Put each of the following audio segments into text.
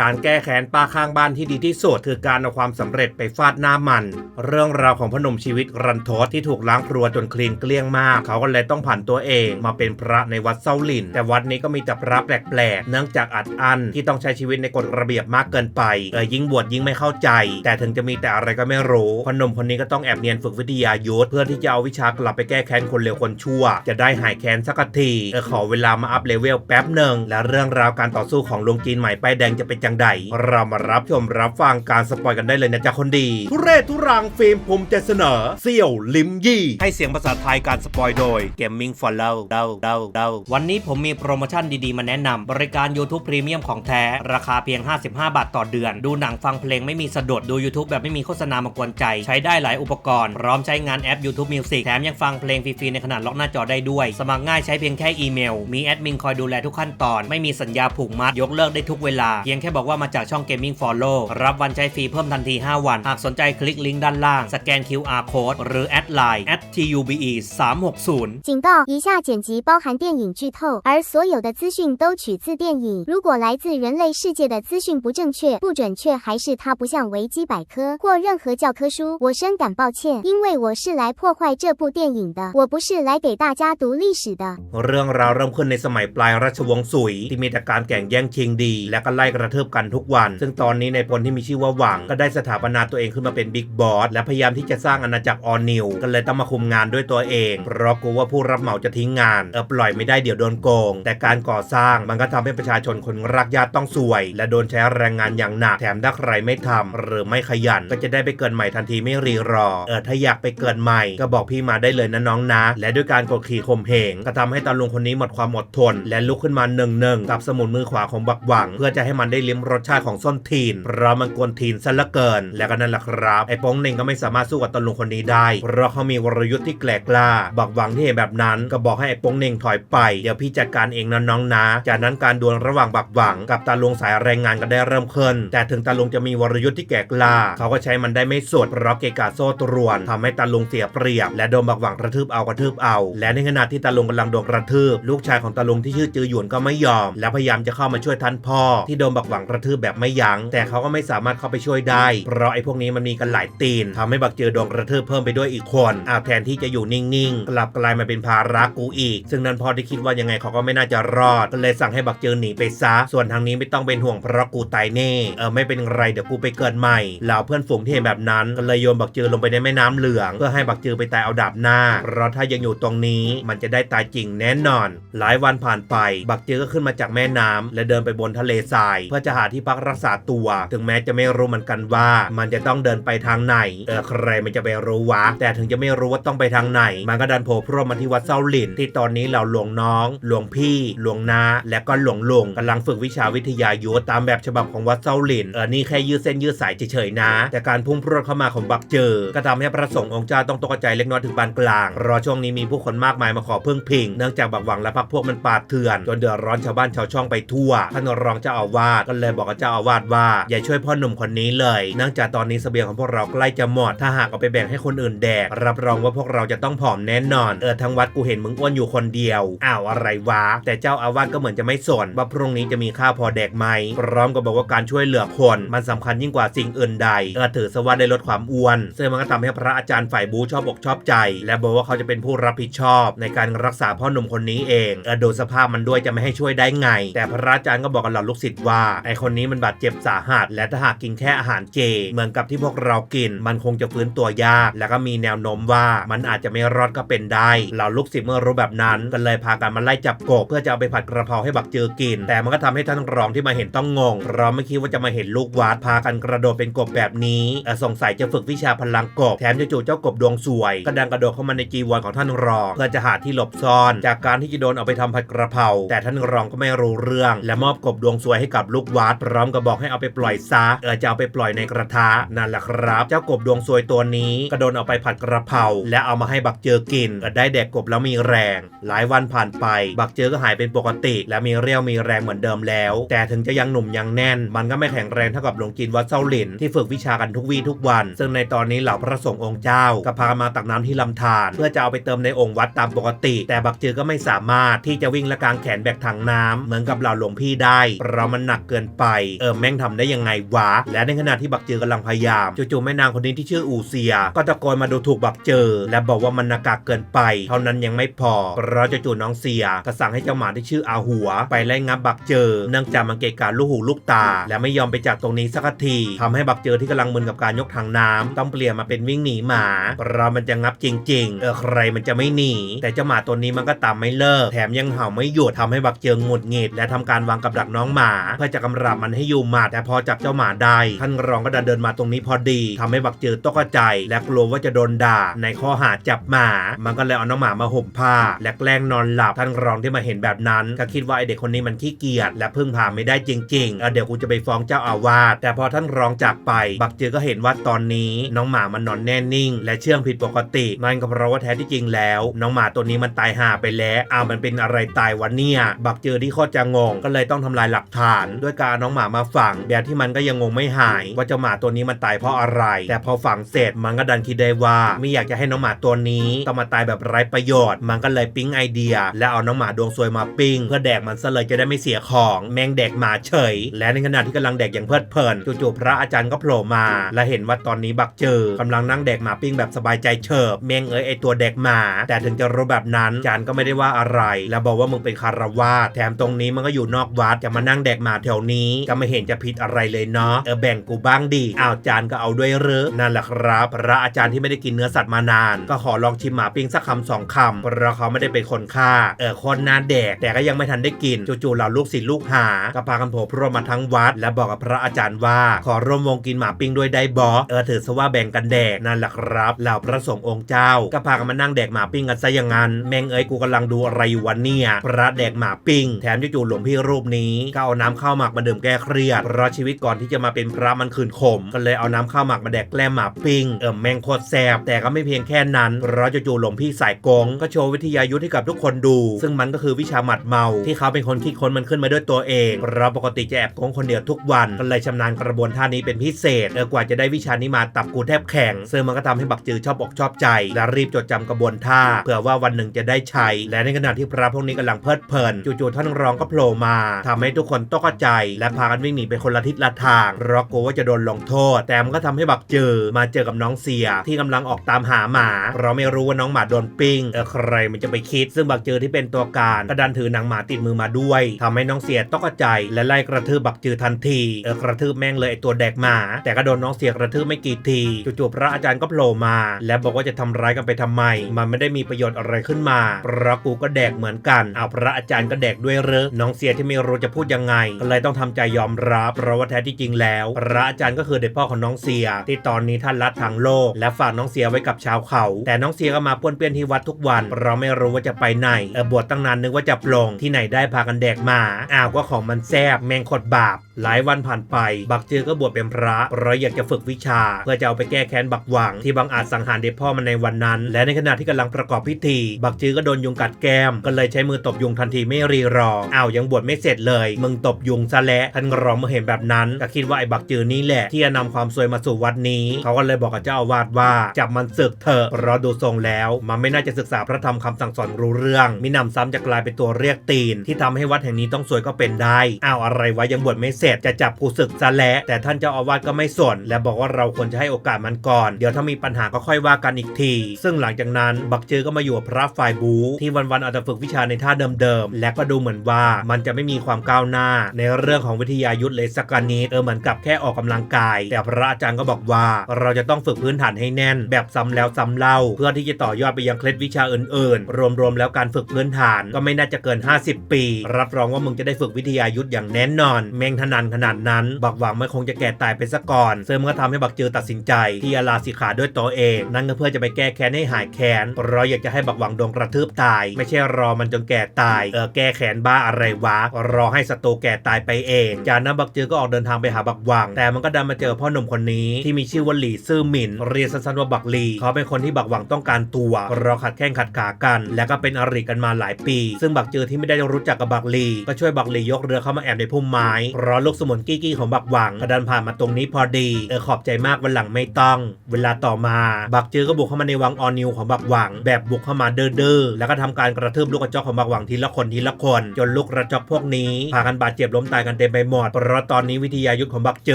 การแก้แค้นป้าข้างบ้านที่ดีที่สุดคือการเอาความสำเร็จไปฟาดหน้ามัน เรื่องราวของพนมชีวิตรันทดที่ถูกล้างครัวจนคลีนเกลี้ยงมาก เขาก็เลยต้องผ่านตัวเองมาเป็นพระในวัดเซาหลิน แต่วัดนี้ก็มีแต่พระแปลกๆ เนื่องจากอัดอั้นที่ต้องใช้ชีวิตในกฎระเบียบมากเกินไปเออยิ่งบวชยิ่งไม่เข้าใจ แต่ถึงจะมีแต่อะไรก็ไม่รู้พนมคนนี้ก็ต้องแอบเนียนฝึกวิทยายุทธเพื่อที่จะเอาวิชากลับไปแก้แค้นคนเลวคนชั่ว จะได้หายแค้นสักทีเออขอเวลามาอัพเลเวลแป๊บหนึ่งและเรื่องราวการต่อสู้ของลุงจีนใหม่ป้ายแดงจะเป็นจังใด เรามารับชมรับฟังการสปอยกันได้เลยนะจ๊ะคนดี ทุเรศทุรังฟิล์มผมจะเสนอเสี่ยวลิมยี่ ให้เสียงภาษาไทยการสปอยโดย Gaming Follow เดาเดาเดาวันนี้ผมมีโปรโมชั่นดีๆ มาแนะนำบริการ YouTube Premium ของแท้ ราคาเพียง 55 บาทต่อเดือน ดูหนังฟังเพลงไม่มีสะดุดดู YouTube แบบไม่มีโฆษณามากวนใจ ใช้ได้หลายอุปกรณ์ พร้อมใช้งานแอป YouTube Music แถมยังฟังเพลงฟรีๆในขนาดล็อกหน้าจอได้ด้วย สมัครง่ายใช้เพียงแค่อีเมล มีแอดมินคอยดูแลทุกขั้นตอน ไม่มีสัญญาผูกมัด ยกเลิกได้ทุกเวลา เพียงแค่บอกว่ามาจากช่อง Gaming Follow รับวันใช้ฟรีเพิ่มทันที 5 วัน หากสนใจคลิกลิงก์ด้านล่าง สแกน QR Code หรือแอดไลน์ @tube 360警告：以下剪辑包含电影剧透，而所有的资讯都取自电影。如果来自人类世界的资讯不正确、不准确，还是它不像维基百科或任何教科书，我深感抱歉，因为我是来破坏这部电影的，我不是来给大家读历史的。 เรื่องราวเริ่มขึ้นในสมัยปลายราชวงศ์สุย ที่มีแต่การแข่งแย่งชิงดี และก็ไล่กระทืบ บกันทุกวัน ซึ่งตอนนี้ในายพลที่มีชื่อว่าหวัง ก็ได้สถาปนาตัวเองขึ้นมาเป็นบิ๊กบอสและพยายามที่จะสร้างอาณาจักรออนิวก็เลยต้องมาคุมงานด้วยตัวเองเพราะกลัวว่าผู้รับเหมาจะทิ้งงานเออปล่อยไม่ได้เดี๋ยวโดนโกง แต่การก่อสร้างมันก็ทำให้ประชาชนคนรักญาติต้องสวย และโดนใช้แรงงานอย่างหนักแถมถ้าใครไม่ทำหรือไม่ขยันก็จะได้ไปเกิดใหม่ทันทีไม่รีรอเออถ้าอยากไปเกิดใหม่ ก็บอกพี่มาได้เลยนะน้องนะ และด้วยการกดขี่ข่มเหงก็ทำให้ตาลุงคนนี้หมดความอดทน และลุกขึ้นมาหนึ่งหนึ่งกับสมุนมือขวาของบักหวัง เพื่อจะให้มันได้ลิ้มรสชาติของส้นทีนเพราะมันกวนทีนซะเหลือเกิน และก็นั่นแหละครับไอ้ป้งเน่งก็ไม่สามารถสู้กับตาลุงคนนี้ได้ เพราะเขามีวรยุทธ์ที่แกลกล้าบักหวังที่เห็นแบบนั้นก็บอกให้ไอ้ป้งเน่งถอยไปเดี๋ยวพี่จัดการเองนะน้องนะ จากนั้นการดวลระหว่างบักหวัง กับตาลุงสายแรงงานก็ได้เริ่มขึ้น แต่ถึงตาลุงจะมีวรยุทธ์ที่แกลกล้า เขาก็ใช้มันได้ไม่สุดเพราะเกกะโซ่ตรวนทำให้ตาลุงเสียเปรียบ และโดนบักหวังกระทืบเอากระทืบเอา และในขณะที่ตาลุงกำลังโดนกระทืบ ลูกชายของตาลุงที่ชื่อจือหยวนก็ไม่ยอม และพยายามจะเข้ามาช่วยท่านพ่อที่โดนบักหวังกระทืบแบบไม่ยัง้ง แต่เขาก็ไม่สามารถเข้าไปช่วยได้ เพราะไอ้พวกนี้มันมีกันหลายตีนทำให้บักเจือโดนกระทืบเพิ่มไปด้วยอีกคนอาแทนที่จะอยู่นิ่งๆ กลับกลายมาเป็นภาระกูอีก ซึ่งนั้นพอที่คิดว่ายังไงเขาก็ไม่น่าจะรอดก็เลยสั่งให้บักเจือหนีไปซะ ส่วนทางนี้ไม่ต้องเป็นห่วงเพราะกูตายแน่ เออไม่เป็นไรเดี๋ยวกูไปเกิดใหม่เหล่าเพื่อนฝูงที่เห็นแบบนั้นก็เลยโยนบักเจือลงไปในแม่น้ำเหลือง เพื่อให้บักเจือไปตายเอาดาบหน้า เพราะถ้ายังอยู่ตรงนี้มันจะได้ตายจริงแน่นอน หลายวันผ่านไป บักเจือก็ขึ้นมาจากแม่น้ำและเดินไปบนทะเลทราย เพื่อจะหาที่พักรักษาตัว ถึงแม้จะไม่รู้เหมือนกันว่า มันจะต้องเดินไปทางไหน เออใครมันจะไปรู้วะ แต่ถึงจะไม่รู้ว่าต้องไปทางไหน มันก็ดันโผล่พรวมาที่วัดเซาหลิน ที่ตอนนี้เหล่าหลวงน้อง หลวงพี่ หลวงนาและก็หลวงลุงกำลังฝึกวิชาวิทยายุทธตามแบบฉบับของวัดเซาหลิน เออนี่แค่ยืดเส้นยืดสายเฉยๆนะ แต่การพุ่งพรวดเข้ามาของบักเจอ ก็ทำให้พระสงฆ์องค์เจ้าต้องตกใจเล็กน้อยถึงปานกลาง รอช่วงนี้มีผู้คนมากมายมาขอพึ่งพิง เนื่องจากบักหวังและพรรคพวกมันปาดเถื่อนจนเดือดร้อนชาวบ้านชาวช่องไปทั่วท่านรองเจ้าอาวาสก็เลยบอกกับเจ้าอาวาสว่าอย่าช่วยพ่อหนุ่มคนนี้เลยเนื่องจากตอนนี้เสบียงของพวกเราใกล้จะหมดถ้าหากเอาไปแบ่งให้คนอื่นแดก รับรองว่าพวกเราจะต้องผอมแน่นอน เออทั้งวัดกูเห็นมึงอ้วนอยู่คนเดียวอ้าวอะไรวะ แต่เจ้าอาวาสก็เหมือนจะไม่สนว่าพรุ่งนี้จะมีข้าวพอแดกไหมพร้อมกับบอกว่าการช่วยเหลือคนมันสำคัญยิ่งกว่าสิ่งอื่นใดเออถือซะว่าได้ลดความอ้วนซึ่งมันก็ทำให้พระอาจารย์ฝ่ายบูชอบอกชอบใจ และบอกว่าเขาจะเป็นผู้รับผิดชอบในการรักษาพ่อหนุ่มคนนี้เองเออดูสภาพมันด้วยจะไม่ให้ช่วยได้ไง แต่พระอาจารย์ก็บอกกับเหล่าลูกศิษย์ว่าไอคนนี้มันบาดเจ็บสาหัส และถ้าหากกินแค่อาหารเจ เหมือนกับที่พวกเรากิน มันคงจะฟื้นตัวยาก และก็มีแนวโน้มว่ามันอาจจะไม่รอดก็เป็นได้เหล่าลูกศิษย์เมื่อรู้แบบนั้นก็เลยพากันมาไล่จับกบเพื่อจะเอาไปผัดกระเพราให้บักเจอกิน แต่มันก็ทำให้ท่านรองที่มาเห็นต้องงงเราไม่คิดว่าจะมาเห็นลูกวัดพากันกระโดดเป็นกบแบบนี้สงสัยจะฝึกวิชาพลังกบแถมจู่เจ้ากบดวงสวยก็ดังกระโดดเข้ามาในจีวรของท่านรอง เพื่อจะหาที่หลบซ่อน จากการที่จะโดนเอาไปทำผัดกระเพราแต่ท่านรองก็ไม่รู้เรื่อง และมอบกบดวงสวยให้กับลูกวัดพร้อมกับบอกให้เอาไปปล่อยซะเออจะเอาไปปล่อยในกระทะนั่นแหละครับ เจ้ากบดวงสวยตัวนี้ก็โดนเอาไปผัดกระเพราและเอามาให้บักเจอกินก็ได้แดกกบแล้วมีแรง หลายวันผ่านไป บักเจอก็หายเป็นปกติ และมีเรี่ยวมีแรงเหมือนเดิมแล้ว แต่ถึงจะยังหนุ่มยังแน่น มันก็ไม่แข็งแรงเท่ากับหลวงจีนวัดเซาหลินที่ฝึกวิชากันทุกวี่ทุกวัน ซึ่งในตอนนี้เหล่าพระสงฆ์องค์เจ้าก็พามาตักน้ำที่ลำธารเพื่อจะเอาไปเติมในองค์วัดตามปกติ แต่บักเจอก็ไม่สามารถที่จะวิ่งและกางแขนแบกถังน้ำเหมือนกับเหล่าหลวงพี่ได้เพราะมันหนักเกินนไป เออแม่งทำได้ยังไงวะ และในขณะที่บักเจอกำลังพยายามจู่ๆแม่นางคนนี้ที่ชื่ออูเซีย ก็ตะโกนมาดูถูกบักเจอ และบอกว่ามันหนากากเกินไป เท่านั้นยังไม่พอเพราะจู่ๆน้องเซียก็สั่งให้เจ้าหมาที่ชื่ออาหัว ไปไล่งับบักเจอ เนื่องจากมันเกะกะลูกหูลูกตา และไม่ยอมไปจากตรงนี้สักทีทำให้บักเจอที่กำลังมึนกับการยกถังน้ำต้องเปลี่ยนมาเป็นวิ่งหนีหมาเรามันจะงับจริง ๆ เออใครมันจะไม่หนี แต่เจ้าหมาตัวนี้มันก็ตามไม่เลิก แถมยังเห่าไม่หยุดทำให้บักเจอหงุดหงิดและทำการวางกับดักน้องหมา เพื่อจะกำราบมันให้อยู่หมาดแต่พอจับเจ้าหมาได้ท่านรองก็ดันเดินมาตรงนี้พอดีทำให้บักเจอตกใจ และกลัวว่าจะโดนด่า ในข้อหาจับหมา มันก็เลยเอาน้องหมามาห่มผ้า และแกล้งนอนหลับท่านรองที่มาเห็นแบบนั้น ก็คิดว่าไอเด็กคนนี้มันขี้เกียจและพึ่งพาไม่ได้จริงๆเออเดี๋ยวกูจะไปฟ้องเจ้าอาวาสแต่พอท่านรองจากไป บักเจอก็เห็นว่าตอนนี้น้องหมามันนอนแน่นิ่ง และเชื่องผิดปกตินั่นก็เพราะว่าแท้ที่จริงแล้ว น้องหมาตัวนี้มันตายห่าไปแล้วอ้าวมันเป็นอะไรตายวะเนี่ย บักเจอที่โคตรจะงงก็เลยต้องทำลายหลักฐานด้วยการาน้องหมามาฝังแบบที่มันก็ยังงงไม่หาย ว่าเจ้าหมาตัวนี้มันตายเพราะอะไร แต่พอฝังเสร็จมันก็ดันคิดได้ว่า ไม่อยากจะให้น้องหมาตัวนี้ต้องมาตายแบบไร้ประโยชน์ มันก็เลยปิ๊งไอเดีย และเอาน้องหมาดวงซวยมาปิ้งเพื่อแดกมันซะเลยจะได้ไม่เสียของแมงแดกหมาเฉย และในขณะที่กำลังแดกอย่างเพลิดเพลินจู่ๆพระอาจารย์ก็โผล่มา และเห็นว่าตอนนี้บักเจอกำลังนั่งแดกหมาปิ้งแบบสบายใจเฉิบแมงเอ้ยไอตัวแดกหมา แต่ถึงจะรู้แบบนั้นอาจารย์ก็ไม่ได้ว่าอะไร แล้วบอกว่ามึงเป็นคารวาสแถมตรงนี้มันก็อยู่นอกวัดจะมานั่งแดกหมาแถวนี้ก็ไม่เห็นจะผิดอะไรเลยเนาะเออแบ่งกูบ้างดิอ้าวอาจารย์ก็เอาด้วยเหรือนั่นแหละครับ พระอาจารย์ที่ไม่ได้กินเนื้อสัตว์มานาน ก็ขอลองชิมหมาปิ้งสักคำสองคำเพราะเขาไม่ได้เป็นคนฆ่า เออคนหน้าแดก แต่ก็ยังไม่ทันได้กินจู่ๆเหล่าลูกศิษย์ลูกหาก็พากันโผล่พรวดมาทั้งวัด และบอกกับพระอาจารย์ว่า ขอร่วมวงกินหมาปิ้งด้วยได้บอเออถือซะว่าแบ่งกันแดกนั่นแหละครับเหล่าพระสงฆ์องค์เจ้า ก็พากันมานั่งแดกหมาปิ้งกันซะอย่างนั้นแมงเอ้ยกูกำลังดูอะไรอยู่วันเนี่ยพระแดกหมาปิ้งแถมจู่ๆหลวงพี่รูปนี้ก็เอาน้ำข้าวหมักมาดื่มแก้เครียดเพราะชีวิตก่อนที่จะมาเป็นพระมันคืนขม ก็เลยเอาน้ำข้าวหมักมาแดกแกล้มหมาปิ้ง เออแมงโคตรแซบแต่ก็ไม่เพียงแค่นั้นเพราะจู่ๆหลวงพี่สายกง ก็โชว์วิทยายุทธให้กับทุกคนดู ซึ่งมันก็คือวิชาหมัดเมา ที่เขาเป็นคนคิดค้นมันขึ้นมาด้วยตัวเองเราปกติจะแอบโกงคนเดียวทุกวันก็เลยชำนาญกระบวนท่านี้เป็นพิเศษเออกว่าจะได้วิชานี้มาตับกูแทบแข็งซึ่งมันก็ทำให้บักจือชอบอกชอบใจ และรีบจดจำกระบวนท่าเผื่อว่าวันหนึ่งจะได้ใช้ และในขณะที่พระพวกนี้กำลังเพลิดเพลินจู่ๆท่านรองก็โผล่มาทำให้ทุกคนตกใจและพากันวิ่งหนีไปคนละทิศละทางเพราะกลัวว่าจะโดนลงโทษ แต่มันก็ทำให้บักเจอมาเจอกับน้องเสียที่กำลังออกตามหาหมาเราไม่รู้ว่าน้องหมาโดนปิ้งเออใครมันจะไปคิด ซึ่งบักเจอที่เป็นตัวการก็ดันถือหนังหมาติดมือมาด้วยทำให้น้องเสียตกใจและไล่กระทืบบักเจอทันทีเออกระทืบแม่งเลยไอตัวแดกหมา แต่ก็โดนน้องเสียกระทืบไม่กี่ทีจู่ๆพระอาจารย์ก็โผล่มา และบอกว่าจะทำร้ายกันไปทำไม มันไม่ได้มีประโยชน์อะไรขึ้นมาเพราะกูก็แดกเหมือนกันเอาพระอาจารย์ก็แดกด้วยเรอน้องเสียที่ไม่รู้จะพูดยังไงก็เลยต้องทำใจยอมรับเพราะว่าแท้ที่จริงแล้ว พระอาจารย์ก็คือเด็กพ่อของน้องเสีย ที่ตอนนี้ท่านละทางโลก และฝากน้องเสียไว้กับชาวเขา แต่น้องเสียก็มาป้วนเปี้ยนที่วัดทุกวันเราไม่รู้ว่าจะไปไหนเออบวชตั้งนานนึกว่าจะปลงที่ไหนได้พากันแดกมาอ้าวก็ของมันแซบแมงขดบาป หลายวันผ่านไป บักเจือก็บวชเป็นพระเพราะอยากจะฝึกวิชา เพื่อจะเอาไปแก้แค้นบักหวังที่บังอาจสังหารเด็กพ่อมันในวันนั้น และในขณะที่กำลังประกอบพิธี บักจือก็โดนยุงกัดแก้ม ก็เลยใช้มือตบยุงทันทีไม่รีรออ้าวยังบวชไม่เสร็จเลย มึงตบยุงซะแล้วท่านรองเมื่อเห็นแบบนั้นก็คิดว่าไอ้บักจือนี้แหละ ที่จะนำความซวยมาสู่วัดนี้ เขาก็เลยบอกกับเจ้าอาวาสว่าจับมันศึกเถอะเพราะดูทรงแล้ว มันไม่น่าจะศึกษาพระธรรมคำสั่งสอนรู้เรื่องมินำซ้ำจะกลายเป็นตัวเรียกตีน ที่ทำให้วัดแห่งนี้ต้องซวยก็เป็นได้อ้าวอะไรวะยังบวชไม่เสร็จจะจับกูศึกซะแล้วแต่ท่านเจ้าอาวาสก็ไม่สน และบอกว่าเราควรจะให้โอกาสมันก่อน เดี๋ยวถ้ามีปัญหาก็ค่อยว่ากันอีกที ซึ่งหลังจากนั้นบักเจอก็มาอยู่กับพระฝ่ายบูที่วันๆเอาแต่ฝึกวิชาในท่าเดิมๆและก็ดูเหมือนว่ามันจะไม่มีความก้าวหน้าในเรื่องื่องของวิทยายุทธเลยสักกนิดเออเหมือนกับแค่ออกกำลังกาย แต่พระอาจารย์ก็บอกว่าเราจะต้องฝึกพื้นฐานให้แน่น แบบซ้ำแล้วซ้ำเล่า เพื่อที่จะต่อยอดไปยังเคล็ดวิชาอื่นๆ รวมๆแล้วการฝึกพื้นฐานก็ไม่น่าจะเกิน 50 ปี รับรองว่ามึงจะได้ฝึกวิทยายุทธอย่างแน่นอนแม่งทนันขนาดนั้น บักหวังไม่คงจะแก่ตายไปซะก่อนซึ่งมันก็ทำให้บักเจอตัดสินใจ ที่ลาสิขาด้วยตัวเอง นั่นก็เพื่อจะไปแก้แค้นให้หายแค้นเพราะอยากจะให้บักหวังโดนกระทืบตาย ไม่ใช่รอมันจนแก่ตายเออแก้แค้นบ้าอะไรวะรอให้ศัตรูแก่ตายไปเองจากนั้นบักเจอก็ออกเดินทางไปหาบักหวัง แต่มันก็ดันมาเจอพ่อหนุ่มคนนี้ที่มีชื่อว่าหลี่ซื่อหมินเรียกสั้นๆว่าบักหลีเขาเป็นคนที่บักหวังต้องการตัวเรอขัดแข้งขัดขากัน และก็เป็นอริกันมาหลายปี ซึ่งบักเจอที่ไม่ได้รู้จักกับบักหลีก็ช่วยบักหลียกเรือเข้ามาแอบในพุ่มไม้เพราะลูกสมุนกี้กี้ของบักหวังก็ดันผ่านมาตรงนี้พอดีเออขอบใจมากวันหลังไม่ต้อง เวลาต่อมาบักเจอก็บุกเข้ามาในวังออนิวของบักหวัง แบบบุกเข้ามาเด้อๆแล้วก็ทำการกระทืบลูกกระจอกของบักหวังทีละคนทีละคน จนลูกกระจอกพวกนี้พากันบาดเจ็บล้มตายกันเต็มไปหมดเพราะตอนนี้วิทยายุทธของบักเจ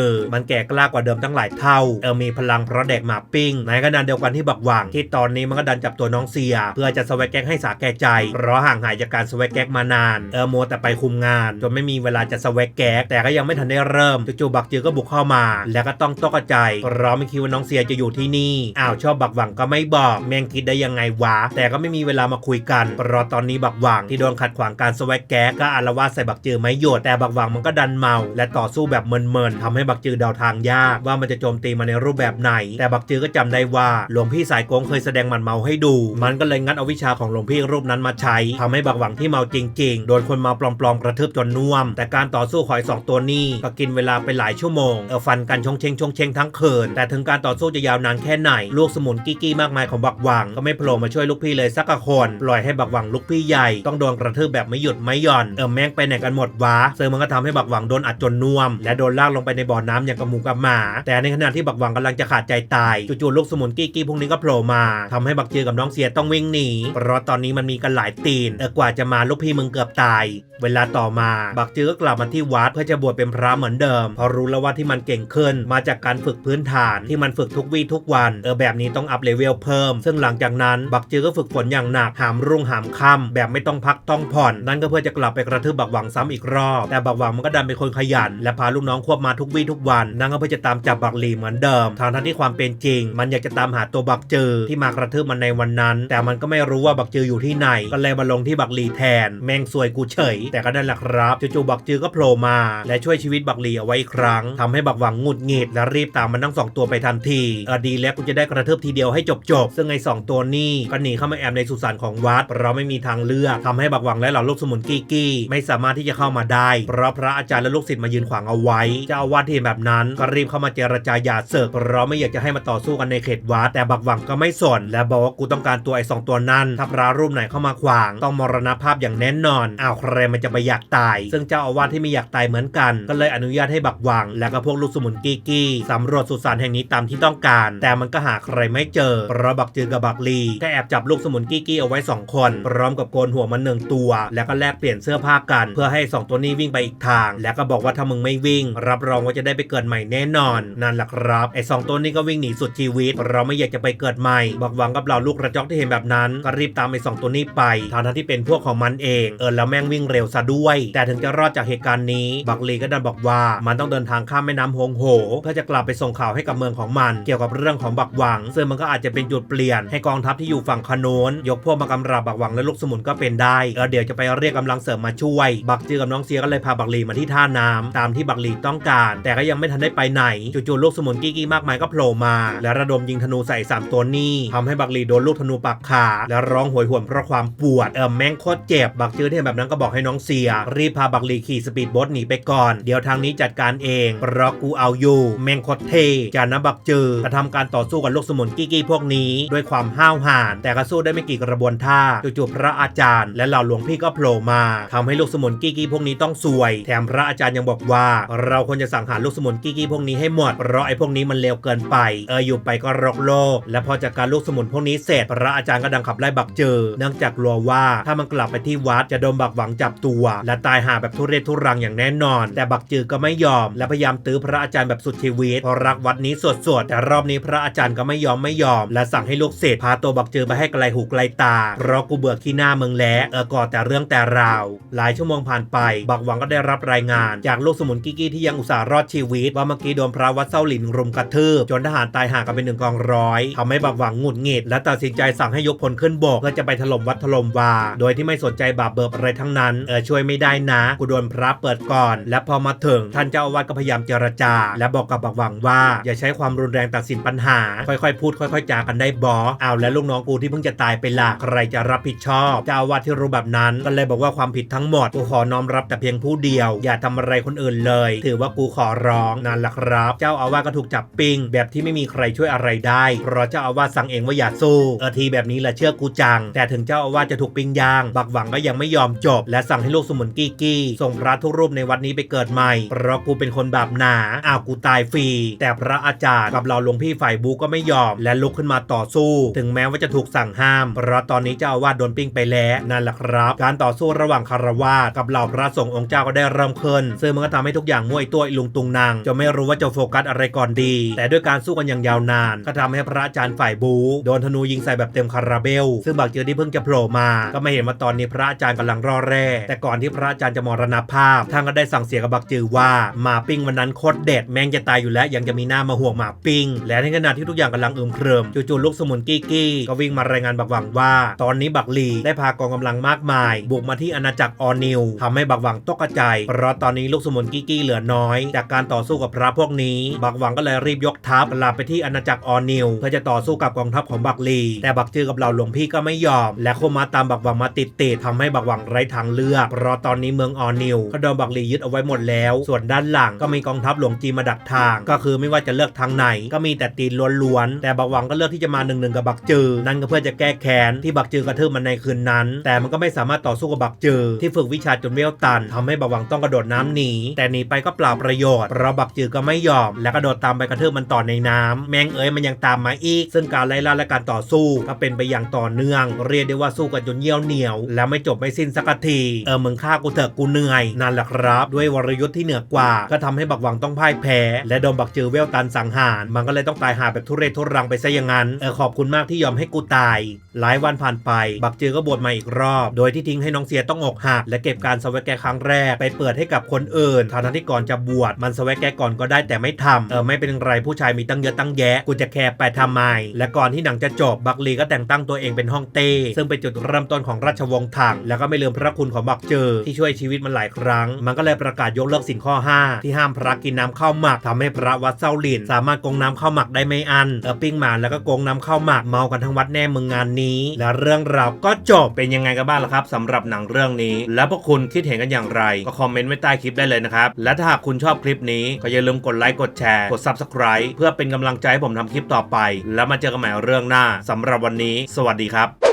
อ มันแก่กล้ากว่าเดิมตั้งหลายเท่า เออมีพลังเพราะแดกหมาปิ้งในขณะเดียวกันที่บักหวัง ที่ตอนนี้มันก็ดันจับตัวน้องเสีย เพื่อจะสวกแก๊กให้สาแก่ใจ เพราะห่างหายจากการสวกแก๊กมานาน เออมัวแต่ไปคุมงานจนไม่มีเวลาจะสวกแก๊กแต่ก็ยังไม่ทันได้เริ่มจู่ๆบักเจอก็บุกเข้ามา แล้วก็ต้องตกใจเพราะไม่คิดว่าน้องเสียจะอยู่ที่นี่อ้าวชอบบักหวังก็ไม่บอกแมงคิดได้ยังไงวะแต่ก็ไม่มีเวลามาคุยกันเพราะตอนนี้บักหวังที่โดนขัดขวางการสวกแก๊กก็อารวาสใส่บักเจอไม่หยุดแต่บักหวังมันก็ดันเมา และต่อสู้แบบเมินๆทำให้บักจือเดาทางยาก ว่ามันจะโจมตีมาในรูปแบบไหน แต่บักจือก็จำได้ว่าหลวงพี่สายโกงเคยแสดงมันเมาให้ดู มันก็เลยงัดเอาวิชาของหลวงพี่รูปนั้นมาใช้ทำให้บักหวังที่เมาจริง ๆ โดนคนเมาปลอมๆกระทืบจนน่วม แต่การต่อสู้ขอยสองตัวนี้ก็กินเวลาไปหลายชั่วโมงเออฟันกันชงเชงชงเชงทั้งคืนแต่ถึงการต่อสู้จะยาวนานแค่ไหน ลูกสมุนกี้กี้มากมายของบักหวังก็ไม่โผล่มาช่วยลูกพี่เลยสักคนปล่อยให้บักหวังลูกพี่ใหญ่ต้องโดนกระทืบแบบไม่หยุดไม่หย่อนเออแม่งไปไหนกันหมดวะซึ่งมันก็ทำให้บักหวังโดนอัดจนน่วม และโดนลากลงไปในบ่อน้ำอย่างกับหมูกับหมา แต่ในขณะที่บักหวังกำลังจะขาดใจตายจู่ๆลูกสมุนกี้กี้พวกนี้ก็โผล่มาทำให้บักเจือกับน้องเสียต้องวิ่งหนีเพราะตอนนี้มันมีกันหลายตีนเออกว่าจะมาลูกพี่มึงเกือบตาย เวลาต่อมาบักเจือก็กลับมาที่วัดเพื่อจะบวชเป็นพระเหมือนเดิมเพราะรู้แล้วว่าที่มันเก่งขึ้นมาจากการฝึกพื้นฐานที่มันฝึกทุกวี่ทุกวันเออแบบนี้ต้องอัพเลเวลเพิ่ม ซึ่งหลังจากนั้นบักเจือก็ฝึกฝนอย่างหนักหามรุ่งหามค่ำแบบไม่ต้องพักต้องผ่อน นั่นก็เพื่อจะกลับไปกระทืบบักหวังซ้ำอีกรอบ แต่บักหวังมันก็ดันเป็นคนขยัน และพาลูกน้องควบมาทุกวี่ทุกวันนั่นก็เพื่อจะตามจับบักหลีเหมือนเดิมทางทั้งที่ความเป็นจริง มันอยากจะตามหาตัวบักเจอที่มากระทืบมันในวันนั้น แต่มันก็ไม่รู้ว่าบักเจออยู่ที่ไหน ก็เลยมาลงที่บักหลีแทน แมงซวยกูเฉย แต่ก็นั่นแหละครับจู่ๆบักเจอก็โผล่มา และช่วยชีวิตบักหลีเอาไว้อีกครั้งทำให้บักหวังงุดหงิดและรีบตามมันทั้งสองตัวไปทันทีเออดีแล้วกูจะได้กระทืบทีเดียวให้จบๆซึ่งไอ้สองตัวนี้ก็หนีเข้ามาแอบในสุสานของวัด เราไม่มีทางเลือกทำให้บักหวังและเหล่าลูกสมุนกี้กี้ไม่สามารถที่จะเข้ามาได้เพราะพระอาจารย์และลูกศิษย์มายืนขวางเอาไว้ เจ้าอาวาสที่เห็นแบบนั้นก็รีบเข้ามาเจรจาหย่าเสิร์ฟเพราะไม่อยากจะให้มาต่อสู้กันในเขตวัดแต่บักหวังก็ไม่สน และบอกว่ากูต้องการตัวไอ้สองตัวนั้น ถ้าพระรูปไหนเข้ามาขวาง ต้องมรณภาพอย่างแน่นอนอ้าวใครมันจะไปอยากตาย ซึ่งเจ้าอาวาสที่ไม่อยากตายเหมือนกัน ก็เลยอนุญาตให้บักหวัง และก็พวกลูกสมุนกี้กี้สำรวจสุสานแห่งนี้ตามที่ต้องการ แต่มันก็หาใครไม่เจอเพราะบักจือกับบักลีก็แอบจับลูกสมุนกี้กี้เอาไว้สองคน พร้อมกับโกนหัวมันหนึ่งตัว แล้วก็แลกเปลี่ยนเสื้อผ้ากัน เพื่อให้สองตัวนี้วิ่งไปอีกทางแล้วก็บอกว่าถ้ามึงไม่วิ่ง รับรองว่าจะได้ไปเกิดใหม่แน่นอน นั่นแหละครับ ไอ้สองตัวนี้ก็วิ่งหนีสุดชีวิต เราไม่อยากจะไปเกิดใหม่ บอกหวังกับเราลูกกระจอกที่เห็นแบบนั้น ก็รีบตามไอ้สองตัวนี้ไปทางที่เป็นพวกของมันเอง เออแล้วแม่งวิ่งเร็วซะด้วย แต่ถึงจะรอดจากเหตุการณ์นี้บักลีก็ดันบอกว่ามันต้องเดินทางข้ามแม่น้ำฮงโหเพื่อจะกลับไปส่งข่าวให้กับเมืองของมัน เกี่ยวกับเรื่องของบักหวัง ซึ่งมันก็อาจจะเป็นจุดเปลี่ยนให้กองทัพที่อยู่ฝั่งขนนยกพวกมากำราบบักหวังและลูกสมุนก็เป็นได้เออเดี๋ยวจะไปเรียกกำลังเสริมมาช่วย บักจือกับน้องเสียก็เลยพาบักลีมาที่ท่าน้ำตามที่บักลีต้องการ แต่ก็ยังไม่ทันได้ไปไหนจู่ๆลูกสมุนกี้กี้มากมายก็โผล่มา และระดมยิงธนูใส่สามตัวนี้ทำให้บักลีโดนลูกธนูปักขา และร้องโหยหวนเพราะความปวดเออแม่งโคตรเจ็บบักจือที่เห็นแบบนั้นก็บอกให้น้องเสีย รีบพาบักลีขี่สปีดโบ๊ทหนีไปก่อน เดี๋ยวทางนี้จัดการเองเพราะกูเอาอยู่แม่งโคตรเทจานะบักจือกระทำการต่อสู้กับลูกสมุนกี้กี้พวกนี้ ด้วยความห้าวหาญแต่ก็สู้ได้ไม่กี่กระบวนท่าจู่ๆพระอาจารย์ และเหล่าหลวงพี่ก็โผล่มาทำให้ลูกสมุนกี้กี้พวกนี้ต้องซวยแถมพระอาจารย์ยังบอกว่า เราควรจะสังหารลูกสมุนกี้กี้พวกนี้ให้หมด เพราะไอ้พวกนี้มันเลวเกินไป เอออยู่ไปก็รกโลก และพอจากการลูกสมุนพวกนี้เสร็จ พระอาจารย์ก็ดังขับไล่บักเจอ เนื่องจากกลัวว่าถ้ามันกลับไปที่วัดจะโดนบักหวังจับตัว และตายหาแบบทุเรศทุรังอย่างแน่นอน แต่บักจือก็ไม่ยอม และพยายามตื้อพระอาจารย์แบบสุดชีวิตเพราะรักวัดนี้สดๆแต่รอบนี้พระอาจารย์ก็ไม่ยอมไม่ยอม และสั่งให้ลูกศิษย์พาตัวบักจือไปให้ไกลหูไกลตาเพราะกูเบื่อขี้หน้ามึงแล้วเออก่อแต่เรื่องแต่ราว หลายชั่วโมงผ่านไป บักหวังก็ได้รับรายงาน จากลูกสมุนกิกี้ที่ยังอุตส่าห์รอดชีวิต ว่าเมื่อกี้โดนพระวัดเส้าหลินรุมกระทืบจนทหารตายห่างกันเป็นหนึ่งกองร้อยทำให้บักหวังหงุดหงิดและตัดสินใจสั่งให้ยกพลขึ้นบกเพื่อจะไปถล่มวัดถล่มวา โดยที่ไม่สนใจบาปเบิบอะไรทั้งนั้นเออช่วยไม่ได้นะกูโดนพระเปิดก่อน และพอมาถึงท่านเจ้าอาวาสก็พยายามเจรจา และบอกกับบักหวังว่า อย่าใช้ความรุนแรงตัดสินปัญหา ค่อยๆ พูดค่อย ๆ จากันได้บอเอาแล้วลูกน้องกูที่เพิ่งจะตายไปละใครจะรับผิดชอบเจ้าอาวาสที่รู้แบบนั้นก็เลยบอกว่าความผิดทั้งหมดกูขอน้อมรับแต่เพียงผู้เดียวอย่าทำอะไรคนอื่นเลย ถือว่ากูขอร้องนั่นแหละครับ เจ้าอาวาสก็ถูกจับปิง แบบที่ไม่มีใครช่วยอะไรได้ เพราะเจ้าอาวาสสั่งเองว่าอย่าสู้เออทีแบบนี้แหละเชื่อกูจัง แต่ถึงเจ้าอาวาสจะถูกปิงยาง บักหวังก็ยังไม่ยอมจบ และสั่งให้ลูกสมุนกี้กี้ส่งพระทุกรูปในวัดนี้ไปเกิดใหม่ เพราะกูเป็นคนบาปหนาอ้าวกูตายฟรี แต่พระอาจารย์กับเราหลวงพี่ฝ่ายบูก็ไม่ยอม และลุกขึ้นมาต่อสู้ ถึงแม้ว่าจะถูกสั่งห้าม เพราะตอนนี้เจ้าอาวาสโดนปิ้งไปแล้วนั่นแหละครับ การต่อสู้ระหว่างคารวาสกับเหล่าพระสงฆ์องค์เจ้าก็ได้เริ่มมขึ้นซึ่งมันก็ทำให้ทุกอย่างมั่วตัวไอลุงตุงนางจนไม่รู้ว่าจะโฟกัสอะไรก่อนดี แต่ด้วยการสู้กันอย่างยาวนาน ก็ทำให้พระอาจารย์ฝ่ายบูโดนธนูยิงใส่แบบเต็มคาราเบล ซึ่งบักเจือที่เพิ่งจะโผล่มา ก็ไม่เห็นว่าตอนนี้พระอาจารย์กำลังรอแร่ แต่ก่อนที่พระอาจารย์จะมรณภาพท่านก็ได้สั่งเสียกับบักจือว่าหมาปิ้งวันนั้นโคตรเด็ดแม่งจะตายอยู่แล้วยังจะมีหน้ามาห่วงหมาปิ้ง และในขณะที่ทุกอย่างกำลังอึมครึมจู่ๆลูกสมุนกี้กี้ก็วิ่งมารายงานบักหวังว่า ตอนนี้บักลีได้พากองกำลังมากมาย บุกมาที่อาณาจักรออนิวทำให้บักหวังตกกระจเพราะตอนนี้ลูกสมุนกี้กี้เหลือน้อย จากการต่อสู้กับพระพวกนี้ บักหวังก็เลยรีบยกทัพกลับไปที่อาณาจักรออนิวเพื่อจะต่อสู้กับกองทัพของบักลี แต่บักจือกับเหล่าหลวงพี่ก็ไม่ยอม และเข้ามาตามบักหวังมาติดๆทำให้บักหวังไร้ทางเลือก เพราะตอนนี้เมืองออนิวก็โดนบักลียึดเอาไว้หมดแล้ว ส่วนด้านหลังก็มีกองทัพหลวงจีนมาดักทาง ก็คือไม่ว่าจะเลือกทางไหน ก็มีแต่ตีนล้วนๆแต่บักหวังก็เลือกที่จะมาหนึ่งหนึ่งกับบักจือนั่นก็เพื่อจะแก้แค้นที่บักจือกระทืบมันในคืนนั้น แต่มันก็ไม่สามารถต่อสู้กับบักจือที่ฝึกวิชาจนเวลตันทำให้บักหวังต้องกระโดดน้ำหนี แต่หนีไปก็เปล่าประโยชน์เราบักจือก็ไม่ยอม และกระโดดตามไปกระทืบมันต่อในน้ำแมงเอ๋ยมันยังตามมาอีก ซึ่งการไล่ล่าและการต่อสู้ก็เป็นไปอย่างต่อเนื่อง เรียกได้ว่าสู้กันจนเยี่ยวเหนียว แล้วไม่จบไม่สิ้นสักทีเออมึงฆ่ากูเถอะกูเหนื่อยนั่นแหละครับ ด้วยวรยุทธ์ที่เหนือกว่า ก็ทำให้บักหวังต้องพ่ายแพ้ และโดนบักจือเวลตันสังหาร มันก็เลยต้องตายหาแบบทุเรศทุรังไปซะอย่างนั้นเออขอบคุณมากที่ยอมให้กูตายหลายวันผ่านไป บักจือก็บวชมาอีกรอบ โดยที่ทิ้งให้น้องเสียต้องอกหักและเก็บการสวแกครั้งแรกไปเปิดให้กับคนอื่นทั้งที่ก่อนจะบวชมันสวะแกก่อนก็ได้แต่ไม่ทำเออไม่เป็นไรผู้ชายมีตั้งเยอะตั้งแยะกูจะแคร์ไปทำไม และก่อนที่หนังจะจบบักลีก็แต่งตั้งตัวเองเป็นฮ่องเต้ซึ่งเป็นจุดเริ่มต้นของราชวงศ์ถังแล้วก็ไม่ลืมพระคุณของบักเจอที่ช่วยชีวิตมันหลายครั้ง มันก็เลยประกาศยกเลิกสินข้อ 5 ที่ห้ามพระกินน้ำข้าวหมักทำให้พระวัดเซาหลินสามารถกงน้ำข้าวหมักได้ไม่อันเออปิ้งหมาแล้วก็กงน้ำข้าวหมักเมากันทั้งวัดแน่มึงงานนี้ และเรื่องราวก็จบเป็นยังไงกันบ้างล่ะครับสำหรับหนังเรื่องนี้ แล้วพวกคุณคิดเห็นกันอย่างไรก็คอมเมนต์ไว้ใต้คลิปได้เลยนะครับ และถ้าหากคุณชอบคลิปนี้ ก็อย่าลืมกดไลค์กดแชร์กด subscribe เพื่อเป็นกำลังใจให้ผมทำคลิปต่อไป แล้วมาเจอกันใหม่เรื่องหน้าสำหรับวันนี้ สวัสดีครับ